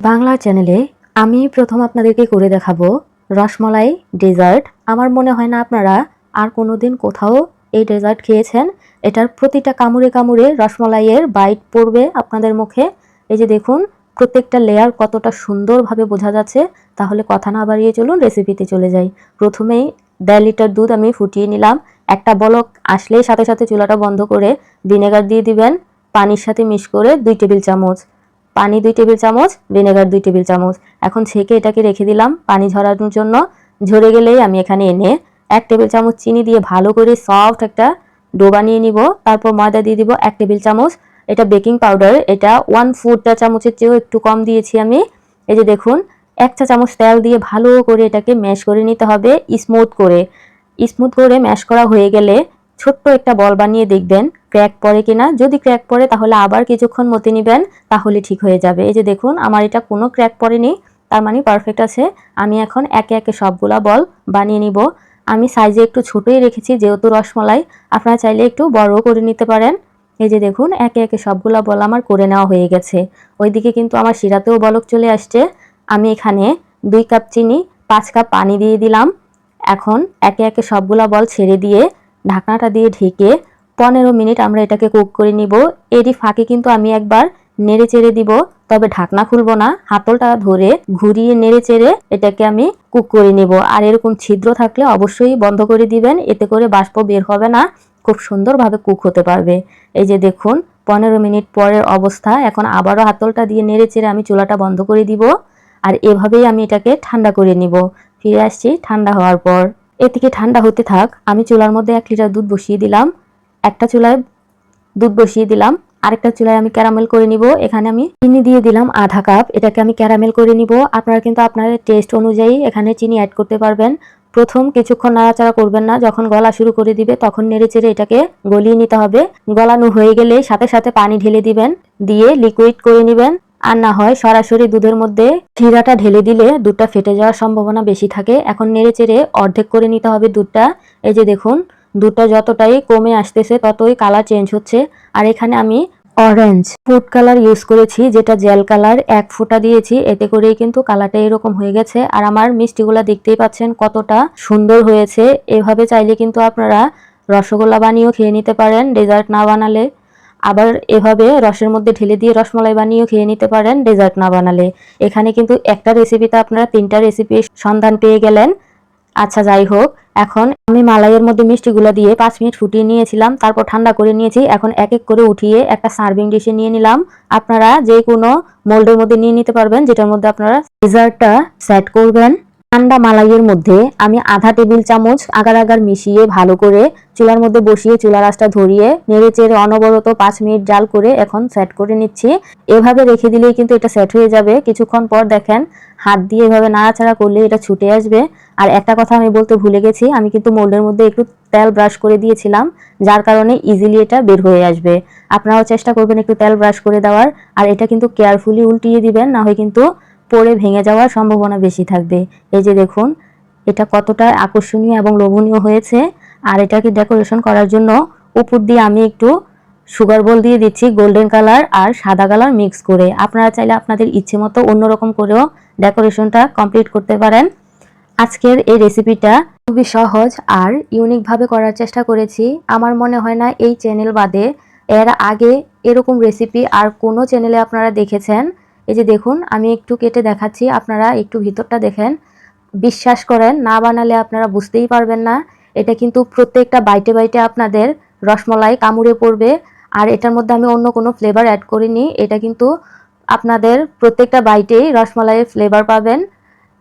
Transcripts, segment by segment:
বাংলা চ্যানেলে আমি প্রথম আপনাদেরকে করে দেখাবো রসমলাই ডেজার্ট। আমার মনে হয় না আপনারা আর কোনোদিন কোথাও এই ডেজার্ট খেয়েছেন। এটার প্রতিটা কামড়ে কামড়ে রসমলাইয়ের বাইট পড়বে আপনাদের মুখে। এই যে দেখুন, প্রত্যেকটা লেয়ার কতটা সুন্দরভাবে বোঝা যাচ্ছে। তাহলে কথা না বাড়িয়ে চলুন রেসিপিতে চলে যাই। প্রথমেই দেড় লিটার দুধ আমি ফুটিয়ে নিলাম। একটা বলক আসলেই সাথে সাথে চুলাটা বন্ধ করে ভিনেগার দিয়ে দিবেন। পানির সাথে মিশ করে দুই টেবিল চামচ পানি দুই টেবিল চামচ, ভিনেগার দুই টেবিল চামচ। এখন ছেঁকে এটাকে রেখে দিলাম পানি ঝরানোর জন্য। ঝরে গেলেই আমি এখানে এনে এক টেবিল চামচ চিনি দিয়ে ভালো করে সফট একটা ডো বানিয়ে নিব। তারপর ময়দা দিয়ে দিব এক টেবিল চামচ। এটা বেকিং পাউডার, এটা ওয়ান চা চামচের চেয়েও একটু কম দিয়েছি আমি। এই যে দেখুন, এক চা চামচ তেল দিয়ে ভালো করে এটাকে ম্যাশ করে নিতে হবে স্মুথ করে। স্মুথ করে ম্যাশ করা হয়ে গেলে ছোট্ট একটা বল বানিয়ে দেখবেন ক্র্যাক পড়ে কিনা। যদি ক্র্যাক পড়ে, তাহলে আবার কিছুক্ষণ মতে নেবেন, তাহলে ঠিক হয়ে যাবে। এই যে দেখুন, আমার এটা কোনো ক্র্যাক পড়েনি, তার মানে পারফেক্ট আছে। আমি এখন একে একে সবগুলা বল বানিয়ে নিব। আমি সাইজে একটু ছোটই রেখেছি, যেহেতু রসমলাই। আপনারা চাইলে একটু বড়ও করে নিতে পারেন। এই যে দেখুন, একে একে সবগুলা বল আমার করে নেওয়া হয়ে গেছে। ওইদিকে কিন্তু আমার শিরাতেও বলক চলে আসছে। আমি এখানে দুই কাপ চিনি, পাঁচ কাপ পানি দিয়ে দিলাম। এখন একে একে সবগুলা বল ছেড়ে দিয়ে ঢাকনাটা দিয়ে ঢেকে পনেরো মিনিট আমরা এটাকে কুক করে নিব। এরই ফাঁকে কিন্তু আমি একবার নেড়ে চেড়ে দিব, তবে ঢাকনা খুলবো না, হাতলটা ধরে ঘুরিয়ে নেড়ে চেড়ে এটাকে আমি কুক করে নিব। আর এরকম ছিদ্র থাকলে অবশ্যই বন্ধ করে দিবেন, এতে করে বাষ্প বের হবে না, খুব সুন্দরভাবে কুক হতে পারবে। এই যে দেখুন, পনেরো মিনিট পরের অবস্থা, এখন আবারও হাতলটা দিয়ে নেড়ে চেড়ে আমি চুলাটা বন্ধ করে দিব, আর এভাবেই আমি এটাকে ঠান্ডা করে নিব। ফিরে আসছি ঠান্ডা হওয়ার পর। এদিকে ঠান্ডা হতে থাক, আমি চুলার মধ্যে এক লিটার দুধ বসিয়ে দিলাম। একটা চুলায় দুধ বসিয়ে দিলাম। আরেকটা চুলায় আমি ক্যারামেল করে নিব। এখানে আমি চিনি দিয়ে দিলাম আধা কাপ। এটাকে আমি ক্যারামেল করে নিব। আপনারা কিন্তু আপনাদের টেস্ট অনুযায়ী এখানে চিনি অ্যাড করতে পারবেন। প্রথম কিছুক্ষণ নাড়াচাড়া করবেন না। যখন গলা শুরু করে দিবে, তখন নেড়ে চেড়ে এটাকে গলিয়ে নিতে হবে। গলানো হয়ে গেলে সাথে সাথে পানি ঢেলে দিবেন। দিয়ে লিকুইড করে নেবেন। আর না হয় সরাসরি দুধের মধ্যে ক্ষীরাটা ঢেলে দিলে দুধটা ফেটে যাওয়ার সম্ভাবনা বেশি থাকে। এখন নেড়ে চেড়ে অর্ধেক করে নিতে হবে দুধটা। এই যে দেখুন, দুধটা যতটাই কমে আসতেছে ততই কালার চেঞ্জ হচ্ছে। আর এখানে আমি অরেঞ্জ ফুড কালার ইউজ করেছি, যেটা জেল কালার, এক ফোঁটা দিয়েছি। এতে করেই কিন্তু কালারটা এরকম হয়ে গেছে। আর আমার মিষ্টিগুলা দেখতেই পাচ্ছেন কতটা সুন্দর হয়েছে। এভাবে চাইলে কিন্তু আপনারা রসগোল্লা বানিয়েও খেয়ে নিতে পারেন, ডেজার্ট না বানালে। আবার এভাবে রসের মধ্যে ঢেলে দিয়ে রসমলাই বানিয়েও খেয়ে নিতে পারেন ডেজার্ট না বানালে। এখানে কিন্তু একটা রেসিপিতে আপনারা তিনটা রেসিপির সন্ধান পেয়ে গেলেন। আচ্ছা যাই হোক, এখন আমি মালাইয়ের মধ্যে মিষ্টিগুলো দিয়ে পাঁচ মিনিট ফুটিয়ে নিয়েছিলাম, তারপর ঠান্ডা করে নিয়েছি। এখন এক এক করে উঠিয়ে একটা সার্ভিং ডিশে নিয়ে নিলাম। আপনারা যে কোনো মোল্ডের মধ্যে নিয়ে নিতে পারবেন, যেটার মধ্যে আপনারা ডেজার্টটা সেট করবেন। ঠান্ডা মালাইয়ের মধ্যে আমি আধা টেবিল চামচ আগার আগার মিশিয়ে ভালো করে চুলার মধ্যে বসিয়ে চুলার আঁচটা ধরিয়ে নেড়ে চেড়ে অনবরত পাঁচ মিনিট জাল করে এখন সেট করে নিচ্ছি। এভাবে রেখে দিলেই কিন্তু এটা সেট হয়ে যাবে। কিছুক্ষণ পর দেখেন হাত দিয়ে এভাবে নাড়াচাড়া করলে এটা ছুটে আসবে। আর একটা কথা আমি বলতে ভুলে গেছি, আমি কিন্তু মোল্ডের মধ্যে একটু তেল ব্রাশ করে দিয়েছিলাম, যার কারণে ইজিলি এটা বের হয়ে আসবে। আপনারাও চেষ্টা করবেন একটু তেল ব্রাশ করে দেওয়ার, আর এটা কিন্তু কেয়ারফুলি উল্টিয়ে দিবেন, না হয় কিন্তু পড়ে ভেঙে যাওয়ার সম্ভাবনা বেশি থাকবে। এই যে দেখুন, এটা কতটা আকর্ষণীয় এবং লোভনীয় হয়েছে। আর এটাকে ডেকোরেশন করার জন্য উপর দিয়ে আমি একটু সুগার বল দিয়ে দিচ্ছি গোল্ডেন কালার আর সাদা কালার মিক্স করে। আপনারা চাইলে আপনাদের ইচ্ছে মতো অন্যরকম করেও ডেকোরেশনটা কমপ্লিট করতে পারেন। আজকের এই রেসিপিটা খুবই সহজ আর ইউনিকভাবে করার চেষ্টা করেছি। আমার মনে হয় না এই চ্যানেল বাদে এর আগে এরকম রেসিপি আর কোনো চ্যানেলে আপনারা দেখেছেন। এই যে দেখুন, আমি একটু কেটে দেখাচ্ছি, আপনারা একটু ভিতরটা দেখেন। বিশ্বাস করেন, না বানালে আপনারা বুঝতেই পারবেন না। এটা কিন্তু প্রত্যেকটা বাইটে বাইটে আপনাদের রসমলাই কামড়ে পড়বে। আর এটার মধ্যে আমি অন্য কোনো ফ্লেভার অ্যাড করিনি। এটা কিন্তু আপনাদের প্রত্যেকটা বাইটেই রসমলাইয়ের ফ্লেভার পাবেন।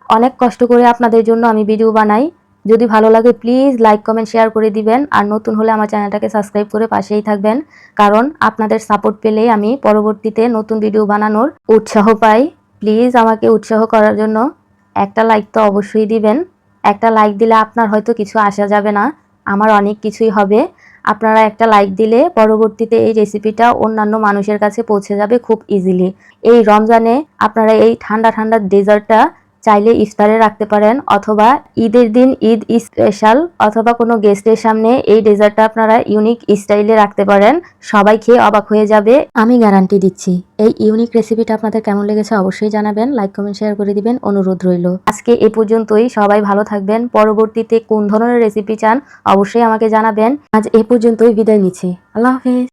অনেক কষ্ট করে আপনাদের জন্য আমি ভিডিও বানাই। যদি ভালো লাগে প্লিজ লাইক কমেন্ট শেয়ার করে দিবেন। আর নতুন হলে আমার চ্যানেলটাকে সাবস্ক্রাইব করে পাশেই থাকবেন। কারণ আপনাদের সাপোর্ট পেলেই আমি পরবর্তীতে নতুন ভিডিও বানানোর উৎসাহ পাই। প্লিজ আমাকে উৎসাহ করার জন্য একটা লাইক তো অবশ্যই দিবেন। একটা লাইক দিলে আপনার হয়তো কিছু আসা যাবে না। আমার অনেক কিছুই হবে। আপনারা একটা লাইক দিলে পরবর্তীতে এই রেসিপিটা অন্যান্য মানুষের কাছে পৌঁছে যাবে খুব ইজিলি এই রমজানে আপনারা এই ঠান্ডা ঠান্ডা ডেজার্টটা চাইলে ইফতারে রাখতে পারেন, অথবা ঈদের দিন ঈদ স্পেশাল, অথবা কোনো গেস্টের সামনে এই ডেজার্টটা আপনারা ইউনিক স্টাইলে রাখতে পারেন। সবাই খেয়ে অবাক হয়ে যাবে। আমি গ্যারান্টি দিচ্ছি, এই ইউনিক রেসিপিটা আপনাদের কেমন লেগেছে অবশ্যই জানাবেন, লাইক, কমেন্ট, শেয়ার করে দিবেন, অনুরোধ রইল। আজকে এ পর্যন্তই, সবাই ভালো থাকবেন। পরবর্তীতে কোন ধরনের রেসিপি চান অবশ্যই আমাকে জানাবেন। আজ এ পর্যন্তই বিদায় নিচ্ছি। আল্লাহ হাফেজ।